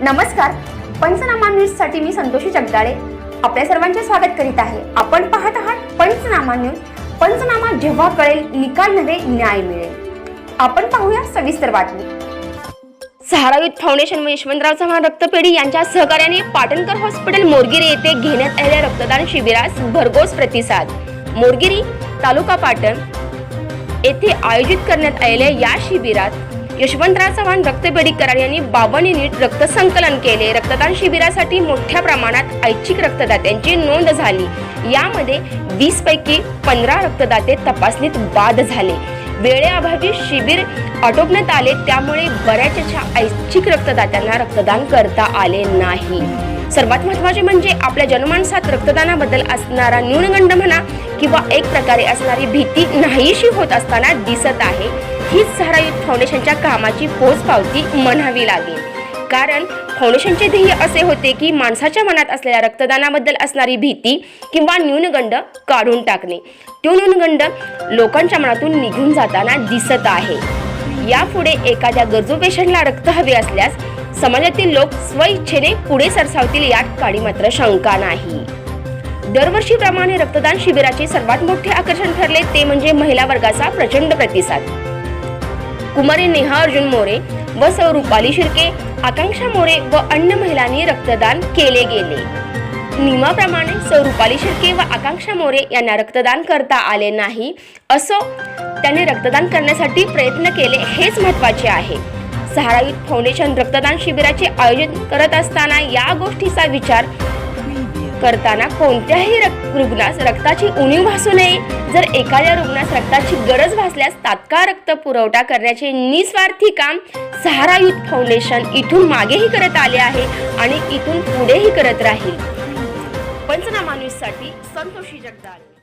नमस्कार. पंचनामा न्यूजसाठी मी संतोषी जगदाळे. आपल्या सर्वांचे स्वागत करीत आहे. आपण पाहत आहात पंचनामा न्यूज. पंचनामा जेव्हा कळेल निकाल नव्हे न्याय मिळेल. आपण पाहूया सविस्तर बातमी. सहारायुत फाउंडेशन व यशवंतराव चव्हाण रक्तपेढी यांच्या सहकार्याने पाटणकर हॉस्पिटल मोरगिरी येथे घेण्यात आलेल्या रक्तदान शिबिरास भरघोस प्रतिसाद. मोरगिरी तालुका पाटण येथे आयोजित करण्यात आलेल्या या शिबिरात यशवंतराव चव्हाण रक्तपेढी कराड यांनी बावन्न युनिट रक्त संकलन केले. रक्तदान शिबिरासाठी मोठ्या प्रमाणात ऐच्छिक रक्तदात्यांची नोंद झाली. यामध्ये वीस पैकी पंधरा रक्तदाते तपासणीत बाद झाले. वेळेअभावी शिबिर आटोपण्यात आले त्यामुळे बऱ्याचशा ऐच्छिक रक्तदात्यांना रक्तदान करता आले नाही. सर्वात महत्त्वाचे म्हणजे आपल्या जनमानसात रक्तदानाबद्दल असणारा न्यूनगंड म्हणा एक प्रकारे असणारी भीती नाहीशी होत असताना दिसत आहे. हीच सहारा फाउंडेशनच्या कामाची पोचपावती म्हणावी लागेल. कारण फाउंडेशनचे ध्येय असे होते की माणसाच्या मनात असलेल्या रक्तदानाबद्दल असणारी भीती किंवा न्यूनगंड काढून टाकणे. तो न्यूनगंड लोकांच्या मनातून निघून जाताना दिसत आहे. यापुढे एखाद्या गरजू पेशंटला रक्त हवे असल्यास समाजातील लोक स्वइच्छेने पुढे सरसावतील यात काळी मात्र शंका नाही. दरवर्षीप्रमाणे रक्तदान शिबिराचे सर्वात मोठे आकर्षण ठरले ते म्हणजे महिला वर्गाचा प्रचंड प्रतिसाद. कुमारी नेहा अर्जुन मोरे व सौ रुपाली शिर्के आकांक्षा मोरे व अन्य महिलांनी रक्तदान केले गेले. नियमाप्रमाणे सौ रुपाली शिर्के व आकांक्षा मोरे यांना रक्तदान करता आले नाही असो त्यांनी रक्तदान करण्यासाठी प्रयत्न केले हेच महत्त्वाचे आहे. सहारा युथ फाउंडेशन रक्तदान शिबिराचे आयोजन करत असताना या गोष्टीचा विचार करताना कोणत्याही रुग्णास रक्ताची उणीव भासू नये. जर एखाद्या रुग्णास रक्ताची गरज भासल्यास तात्काळ रक्त पुरवठा करण्याचे निस्वार्थी काम सहारा युथ फाउंडेशन इथून मागेही करत आले आहे आणि इथून पुढेही करत राहील. पंचनामा न्यूजसाठी संतोषी जगदाळे.